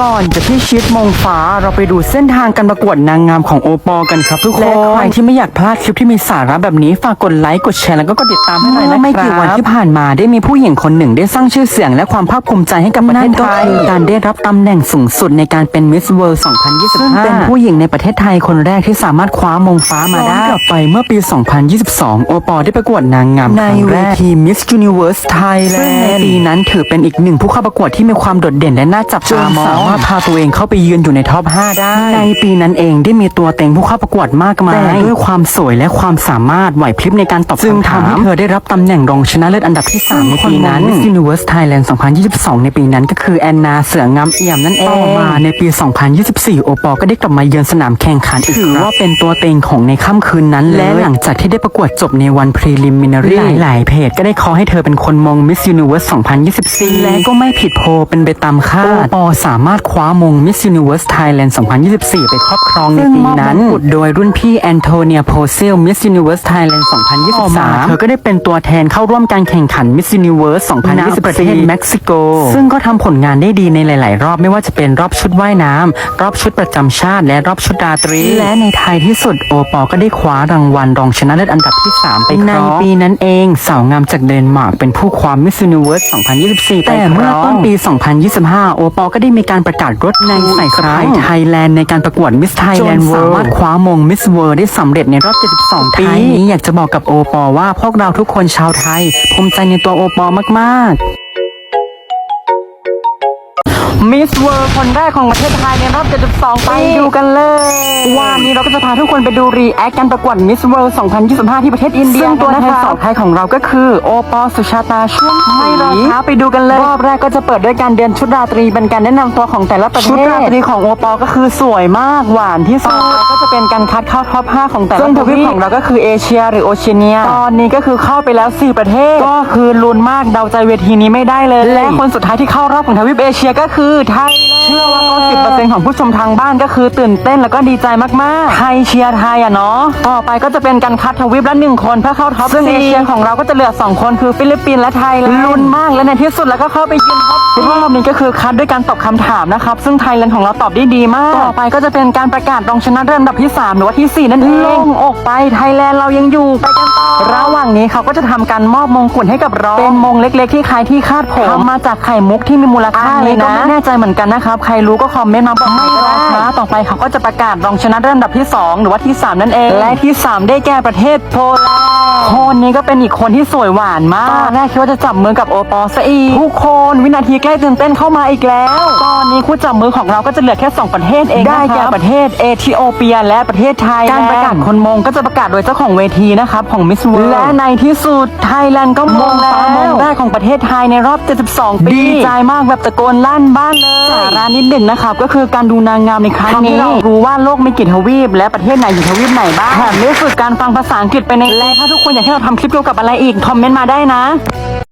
ก่อนจะพิชิตมงฟ้าเราไปดูเส้นทางการประกวดนางงามของโอปอกันครับทุกคนและใครที่ไม่อยากพลาดคลิปที่มีสาระแบบนี้ฝากกดไลค์กดแชร์แล้วก็กดติดตามให้หน่อยนะครับไม่กี่วันที่ผ่านมาได้มีผู้หญิงคนหนึ่งได้สร้างชื่อเสียงและความภาคภูมิใจให้กับประเทศไทยการได้รับตำแหน่งสูงสุดในการเป็นมิสเวิลด์2025ซึ่งเป็นผู้หญิงในประเทศไทยคนแรกที่สามารถคว้ามงฟ้ามาได้กลับไปเมื่อปี 2022 โอปอได้ประกวดนางงามในเวทีมิส Universe Thailand ซึ่งในปีนั้นถือเป็นอีกหนึ่งผู้เข้าประกวดที่มีความโดดเด่นและน่าจับตามองสามารถพาตัวเองเข้าไปยืนอยู่ในท็อป 5 ได้ ในปีนั้นเองได้มีตัวเต็งผู้เข้าประกวดมากมาย แต่ด้วยความสวยและความสามารถไหวพริบในการตอบคำถามให้เธอได้รับตำแหน่งรองชนะเลิศอันดับที่ 3 ในปีนั้น Miss Universe Thailand 2022 ในปีนั้นก็คือแอนนาเสืองามเอี่ยมนั่นเองต่อมาในปี 2024 โอปอลก็ได้กลับมาเยือนสนามแข่งขันอีกถือว่าเป็นตัวเต็งของในค่ำคืนนั้นเลยและหลังจากที่ได้ประกวดจบในวัน preliminary หลายๆเพจก็ได้ขอให้เธอเป็นคนมง Miss Universe 2024 และก็ไม่ผิดโพลเป็นไปตามคาดโอปอสามารถคว้ามง Miss Universe Thailand 2024 ไปครอบครองในปีนั้นโดยรุ่นพี่แอนโทเนียโพเซล Miss Universe Thailand 2023 เธอก็ได้เป็นตัวแทนเข้าร่วมการแข่งขัน Miss Universe 2024ประเทศเม็กซิโก ซึ่งก็ทำผลงานได้ดีในหลาย ๆ รอบไม่ว่าจะเป็นรอบชุดว่ายน้ำรอบชุดประจำชาติ และรอบชุดราตรี และในท้ายที่สุดโอปอก็ได้คว้ารางวัลรองชนะเลิศอันดับที่ 3 ไปครองในปีนั้นเองสาวงามจากเดนมาร์กเป็นผู้คว้า Miss Universe 2024 แต่เมื่อต้นปี 2025 โอปอก็ได้มีการประกาศรถในใส่สายไทยแลนด์ในการประกวด Miss Thailand สามารถคว้ามง Miss World ได้สำเร็จในรอบ 72 ปี นี้อยากจะบอกกับโอปอว่าพวกเราทุกคนชาวไทย ภูมิใจในตัวโอปอมาก ๆ มิสเวิร์คนแรกของประเทศไทยในรอบ 72ไปดูกันเลยวันนี้เราก็จะพาทุกคนไปดูรีแอคการประกวดมิสเวิร์2025 ที่ประเทศอินเดียซึ่งตัวแทนสาวไทยของเราก็คือโอปอสุชาตาช่วงไม่รอช้าไปดูกันเลย รอบแรกก็จะเปิดด้วยการเดินชุดราตรีเป็นการแนะนำตัวของแต่ละประเทศชุดราตรีของโอปอก็คือสวยมากหวานที่สุดก็ จะเป็นการคัดเข้าท็อป 5 ของแต่ละทวีปของเราก็คือเอเชีย หรือโอเชียเนีย ตอนนี้ก็คือเข้าไปแล้ว 4 ประเทศ ก็คือลุ้นมากเดาใจเวทีนี้ไม่ได้เลย และคนสุดท้ายที่เข้ารอบของทวีปเอเชียก็คือไทยเชื่อว่า90%ของผู้ชมทางบ้านก็คือตื่นเต้นแล้วก็ดีใจมากๆ ไทยเชียร์ไทยอะเนาะ ต่อไปก็จะเป็นการคัดทวีปละหนึ่งคนเพื่อเข้าท็อปซึ่งเอเชียของเราก็จะเหลือ 2 คนคือฟิลิปปินส์และไทยลุ้นมากและในที่สุดแล้วก็เข้าไปยืนท็อปรอบนี้ก็คือคัดด้วยการตอบคำถามนะครับ ซึ่งไทยแลนด์ของเราตอบได้ดีมาก ต่อไปก็จะเป็นการประกาศรองชนะเลิศอันดับที่ 3 หรือว่าทีสี่ 4 นั่นเองลงอกไปไทยแลนด์เรายังอยู่ไปกันต่อระหว่างนี้เขาก็จะทำการมอบมงกุฎให้กับเราเป็นมงเล็ก ๆ ที่คล้ายที่คาดผมทำมาจากไข่มุกที่มีมูลค่าเลยนะไม่แน่ใจเหมือนกันนะครับใครรู้ก็คอมเมนต์มาบอกไม่ได้นะต่อไปเขาก็จะประกาศรองชนะเลิศอันดับที่ 2 หรือว่าที่ 3 นั่นเองและที่ 3 ได้แก่ประเทศโปแลนด์ คนนี้ก็เป็นอีกคนที่สวยหวานมากตอนแรกคิดว่าจะจับมือกับโอปอลซะอีกทุกคนวินาทีใกล้ตื่นเต้นเข้ามาอีกแล้ว ตอนนี้คู่จับมือของเราก็จะเหลือแค่ 2 ประเทศเองได้แก่ประเทศเอธิโอเปีย และประเทศไทยการประกาศคนมงก็จะประกาศโดยเจ้าของเวทีนะครับของมิสเวิร์และในที่สุดไทยแลนด์ก็มงแล้วมงแรกของประเทศไทยในรอบ 72 ปีดีใจมากแบบตะโกนลั่นบ้านเลยสาระนิดหนึ่งนะครับก็คือการดูนางงามในครั้งนี้เรารู้ว่าโลกมีกี่ทวีปและประเทศไหนอยู่ทวีปไหนบ้างแถมได้ฝึกการฟังภาษาอังกฤษไปในและถ้าทุกคนอยากให้เราทำคลิปเกี่ยวกับอะไรอีก คอมเมนต์มาได้นะ